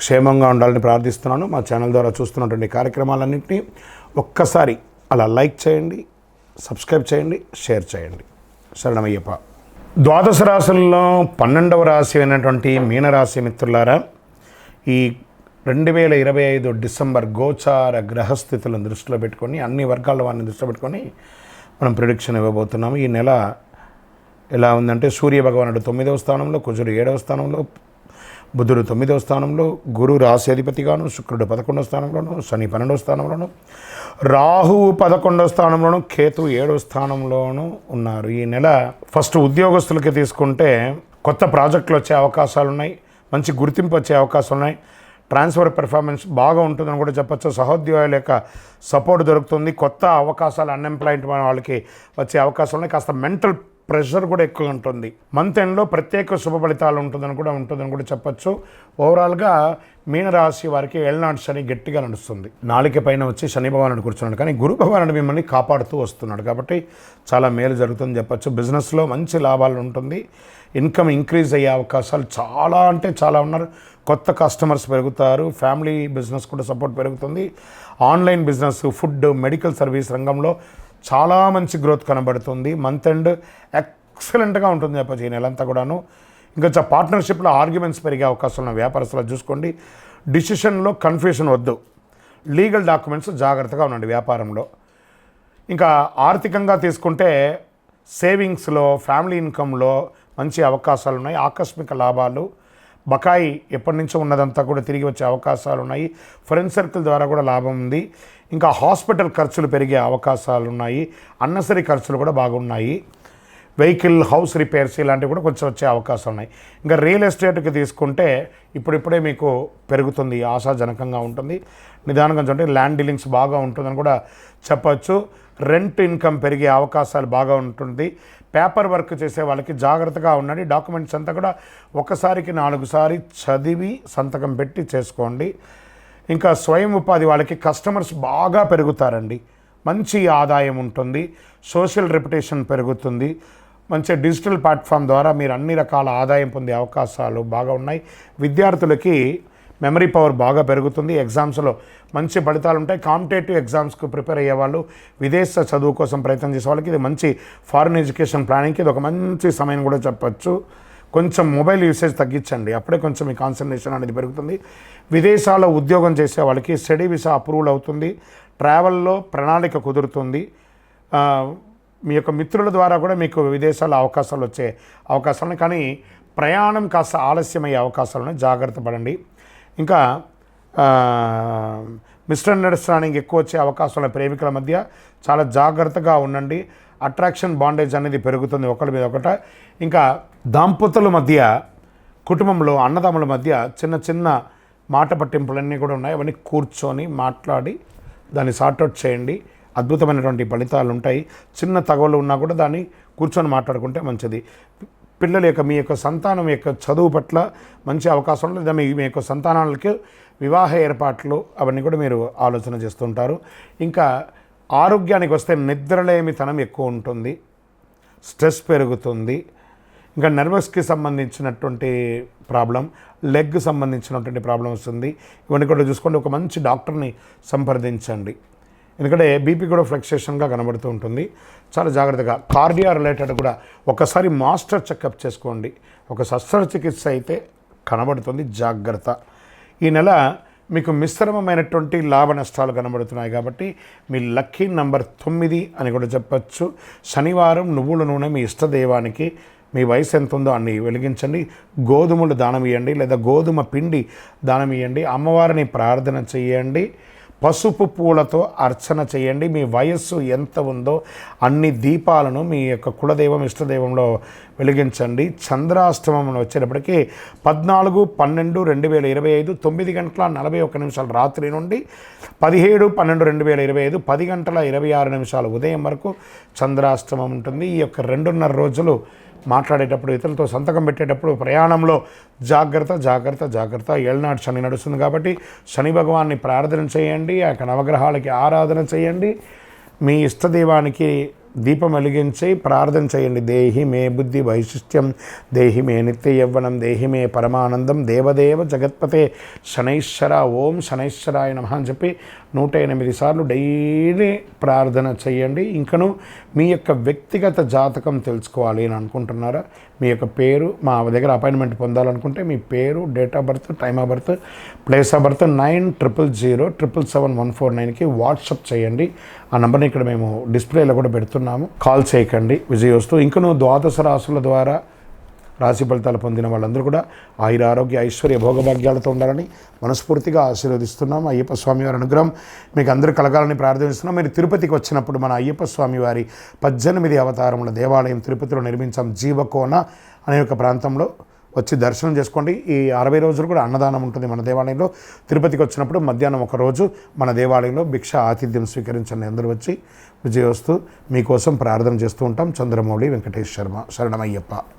క్షేమంగా ఉండాలని ప్రార్థిస్తున్నాను. మా ఛానల్ ద్వారా చూస్తున్నటువంటి కార్యక్రమాలన్నింటినీ ఒక్కసారి అలా లైక్ చేయండి సబ్స్క్రైబ్ చేయండి షేర్ చేయండి. శరణమయ్యప్ప. ద్వాదశ రాశుల్లో పన్నెండవ రాశి అయినటువంటి మీనరాశి మిత్రులారా ఈ రెండు వేల ఇరవై ఐదు డిసెంబర్ గోచార గ్రహస్థితులను దృష్టిలో పెట్టుకొని అన్ని వర్గాల వారిని దృష్టిలో పెట్టుకొని మనం ప్రిడిక్షన్ ఇవ్వబోతున్నాము. ఈ నెల ఎలా ఉందంటే సూర్య భగవానుడు తొమ్మిదవ స్థానంలో కుజుడు ఏడవ స్థానంలో బుధుడు తొమ్మిదవ స్థానంలో గురు రాశి అధిపతిగాను శుక్రుడు పదకొండవ స్థానంలోను శని పన్నెండవ స్థానంలోను రాహువు పదకొండవ స్థానంలోను కేతు ఏడవ స్థానంలోను ఉన్నారు. ఈ నెల ఫస్ట్ ఉద్యోగస్తులకి తీసుకుంటే కొత్త ప్రాజెక్టులు వచ్చే అవకాశాలు ఉన్నాయి మంచి గుర్తింపు వచ్చే అవకాశాలు ఉన్నాయి ట్రాన్స్ఫర్ పెర్ఫార్మెన్స్ బాగా ఉంటుందని కూడా చెప్పొచ్చు. సహోద్యోగుల యొక్క సపోర్ట్ దొరుకుతుంది కొత్త అవకాశాలు అన్ఎంప్లాయ్మెంట్ వాళ్ళకి వచ్చే అవకాశాలు ఉన్నాయి కాస్త మెంటల్ ప్రెషర్ కూడా ఎక్కువ ఉంటుంది. మంత్ ఎండ్లో ప్రత్యేక శుభ ఫలితాలు ఉంటుందని కూడా ఉంటుందని కూడా చెప్పొచ్చు. ఓవరాల్గా మీనరాశి వారికి ఎల్నాడు శని గట్టిగా నడుస్తుంది. నాలిక పైన వచ్చి శని భగవానుడు కూర్చున్నాడు. కానీ గురు భగవానుడు మిమ్మల్ని కాపాడుతూ వస్తున్నాడు. కాబట్టి చాలా మేలు జరుగుతుంది చెప్పొచ్చు. బిజినెస్లో మంచి లాభాలు ఉంటుంది. ఇన్కమ్ ఇంక్రీజ్ అయ్యే అవకాశాలు చాలా అంటే చాలా ఉన్నారు. కొత్త కస్టమర్స్ పెరుగుతారు. ఫ్యామిలీ బిజినెస్ కూడా సపోర్ట్ పెరుగుతుంది. Online business food medical service రంగంలో చాలా మంచి గ్రోత్ కనబడుతుంది. మంత్ ఎండ్ ఎక్సలెంట్గా ఉంటుంది చెప్పచ్చు ఈ నెలంతా కూడాను. ఇంకా పార్ట్నర్షిప్లో ఆర్గ్యుమెంట్స్ పెరిగే అవకాశం ఉన్న వ్యాపారస్తులు చూసుకోండి. డిసిషన్లో కన్ఫ్యూషన్ వద్దు. లీగల్ డాక్యుమెంట్స్ జాగ్రత్తగా ఉండండి వ్యాపారంలో. ఇంకా ఆర్థికంగా తీసుకుంటే సేవింగ్స్లో ఫ్యామిలీ ఇన్కంలో మంచి అవకాశాలు ఉన్నాయి. ఆకస్మిక లాభాలు బకాయి ఎప్పటి నుంచో ఉన్నదంతా కూడా తిరిగి వచ్చే అవకాశాలు ఉన్నాయి ఫ్రెండ్ సర్కిల్ ద్వారా కూడా లాభం ఉంది. ఇంకా హాస్పిటల్ ఖర్చులు పెరిగే అవకాశాలు ఉన్నాయి అన్నసరి ఖర్చులు కూడా బాగున్నాయి. వెహికల్ హౌస్ రిపేర్స్ ఇలాంటివి కూడా కొంచెం వచ్చే అవకాశాలు ఉన్నాయి. ఇంకా రియల్ ఎస్టేట్కి తీసుకుంటే ఇప్పుడిప్పుడే మీకు పెరుగుతుంది ఆశాజనకంగా ఉంటుంది. నిదానంగా చూడండి ల్యాండ్ డీలింగ్స్ బాగా ఉంటుందని కూడా చెప్పచ్చు. రెంట్ ఇన్కమ్ పెరిగే అవకాశాలు బాగా ఉంటుంది. పేపర్ వర్క్ చేసే వాళ్ళకి జాగ్రత్తగా ఉండండి. డాక్యుమెంట్స్ అంతా కూడా ఒకసారికి నాలుగుసారి చదివి సంతకం పెట్టి చేసుకోండి. ఇంకా స్వయం ఉపాధి వాళ్ళకి కస్టమర్స్ బాగా పెరుగుతారండి. మంచి ఆదాయం ఉంటుంది. సోషల్ రెప్యుటేషన్ పెరుగుతుంది. మంచి డిజిటల్ ప్లాట్ఫామ్ ద్వారా మీరు అన్ని రకాల ఆదాయం పొందే అవకాశాలు బాగా ఉన్నాయి. విద్యార్థులకి మెమరీ పవర్ బాగా పెరుగుతుంది. ఎగ్జామ్స్లో మంచి ఫలితాలు ఉంటాయి. కాంపిటేటివ్ ఎగ్జామ్స్కు ప్రిపేర్ అయ్యే వాళ్ళు విదేశ చదువు కోసం ప్రయత్నం చేసే వాళ్ళకి ఇది మంచి ఫారిన్ ఎడ్యుకేషన్ ప్లానింగ్కి ఇది ఒక మంచి సమయం కూడా చెప్పచ్చు. కొంచెం మొబైల్ యూసేజ్ తగ్గించండి. అప్పుడే కొంచెం మీ కాన్సన్ట్రేషన్ అనేది పెరుగుతుంది. విదేశాల్లో ఉద్యోగం చేసే వాళ్ళకి స్టడీ వీసా అప్రూవల్ అవుతుంది. ట్రావెల్లో ప్రణాళిక కుదురుతుంది. మీ యొక్క మిత్రుల ద్వారా కూడా మీకు విదేశాల్లో అవకాశాలు వచ్చే అవకాశాలు ఉన్నాయి. కానీ ప్రయాణం కాస్త ఆలస్యమయ్యే అవకాశాలు జాగ్రత్త పడండి. ఇంకా మిస్టర్ అండర్స్టాండింగ్ ఎక్కువ వచ్చే అవకాశాల ప్రేమికుల మధ్య. చాలా జాగ్రత్తగా ఉండండి. అట్రాక్షన్ బాండేజ్ అనేది పెరుగుతుంది ఒకరి మీద ఒకట. ఇంకా దాంపతుల మధ్య కుటుంబంలో అన్నదమ్ముల మధ్య చిన్న చిన్న మాట పట్టింపులన్నీ కూడా ఉన్నాయి. అవన్నీ కూర్చొని మాట్లాడి దాన్ని సార్ట్అవుట్ చేయండి. అద్భుతమైనటువంటి ఫలితాలు ఉంటాయి చిన్న తగవలు ఉన్నా కూడా దాన్ని కూర్చొని మాట్లాడుకుంటే మంచిది. పిల్లల యొక్క మీ యొక్క సంతానం యొక్క చదువు పట్ల మంచి అవకాశం లేదా మీ మీ యొక్క సంతానాలకి వివాహ ఏర్పాట్లు అవన్నీ కూడా మీరు ఆలోచన చేస్తుంటారు. ఇంకా ఆరోగ్యానికి వస్తే నిద్రలేమితనం ఎక్కువ ఉంటుంది. స్ట్రెస్ పెరుగుతుంది. ఇంకా నర్వస్కి సంబంధించినటువంటి ప్రాబ్లం లెగ్ సంబంధించినటువంటి ప్రాబ్లం వస్తుంది. ఇవన్నీ కూడా చూసుకోండి ఒక మంచి డాక్టర్ని సంప్రదించండి. ఎందుకంటే బీపీ కూడా ఫ్లక్సేషన్గా కనబడుతూ ఉంటుంది. చాలా జాగ్రత్తగా కార్డియా రిలేటెడ్ కూడా ఒకసారి మాస్టర్ చెకప్ చేసుకోండి. ఒక శస్త్రచికిత్స అయితే కనబడుతుంది. జాగ్రత్త. ఈ నెల మీకు మిశ్రమమైనటువంటి లాభ నష్టాలు కనబడుతున్నాయి కాబట్టి మీ లక్కీ నంబర్ తొమ్మిది అని కూడా చెప్పచ్చు. శనివారం నువ్వుల నూనె మీ ఇష్టదైవానికి మీ వయసు ఎంత ఉందో అన్ని వెలిగించండి. గోధుమలు దానం ఇవ్వండి లేదా గోధుమ పిండి దానం ఇవ్వండి అమ్మవారిని ప్రార్థన చేయండి. పసుపు పూలతో అర్చన చేయండి. మీ వయస్సు ఎంత ఉందో అన్ని దీపాలను మీ యొక్క కులదైవం ఇష్టదైవంలో వెలిగించండి. చంద్రాష్టమం వచ్చేటప్పటికి పద్నాలుగు పన్నెండు రెండు వేల ఇరవై ఐదు తొమ్మిది గంటల నలభై ఒక్క నిమిషాల రాత్రి నుండి పదిహేడు పన్నెండు రెండు వేల ఇరవై ఐదు పది గంటల ఇరవై ఆరు నిమిషాలు ఉదయం వరకు చంద్రాష్టమం ఉంటుంది. ఈ యొక్క రెండున్నర రోజులు మాట్లాడేటప్పుడు ఇతరులతో సంతకం పెట్టేటప్పుడు ప్రయాణంలో జాగ్రత్త జాగ్రత్త జాగ్రత్త. ఏళ్ళనాడు శని నడుస్తుంది కాబట్టి శని భగవాన్ని ప్రార్థన చేయండి ఆ యొక్క నవగ్రహాలకి ఆరాధన చేయండి. మీ ఇష్టదైవానికి దీపం వెలిగించి ప్రార్థన చేయండి. దేహి మే బుద్ధి వైశిష్ట్యం దేహి మే నిత్య యవ్వనం దేహి మే పరమానందం దేవదేవ జగత్పతే శనైశ్వర ఓం శనైశ్వరాయ నమ అని చెప్పి నూట ఎనిమిది సార్లు డైలీ ప్రార్థన చేయండి. ఇంకను మీ యొక్క వ్యక్తిగత జాతకం తెలుసుకోవాలి అని అనుకుంటున్నారా? మీ యొక్క పేరు మా దగ్గర అపాయింట్మెంట్ పొందాలనుకుంటే మీ పేరు date of birth time of birth place of birth nine triple zero triple seven one four నైన్కి వాట్సప్ చేయండి. ఆ నెంబర్ని ఇక్కడ మేము డిస్ప్లేలో కూడా పెడుతున్నాం. పెడుతున్నాము కాల్ చేయకండి. విజయోస్తూ ఇంకను ద్వాదశ రాసుల ద్వారా రాశి ఫలితాలు పొందిన వాళ్ళందరూ కూడా ఆయుర ఆరోగ్య ఐశ్వర్య భోగభాగ్యాలతో ఉండాలని మనస్ఫూర్తిగా ఆశీర్వదిస్తున్నాం. అయ్యప్ప స్వామి వారి అనుగ్రహం మీకు అందరూ కలగాలని ప్రార్థిస్తున్నాం. మీరు తిరుపతికి వచ్చినప్పుడు మన అయ్యప్ప స్వామి వారి పద్దెనిమిది అవతారముల దేవాలయం తిరుపతిలో నిర్మించాం జీవకోన అనే ఒక ప్రాంతంలో వచ్చి దర్శనం చేసుకోండి. ఈ అరవై రోజులు కూడా అన్నదానం ఉంటుంది మన దేవాలయంలో. తిరుపతికి వచ్చినప్పుడు మధ్యాహ్నం ఒక రోజు మన దేవాలయంలో భిక్ష ఆతిథ్యం స్వీకరించండి. అందరూ వచ్చి విజయోస్తు మీకోసం ప్రార్థన చేస్తూ ఉంటాం. చంద్రమౌళి వెంకటేష్ శర్మ. శరణమయ్యప్ప.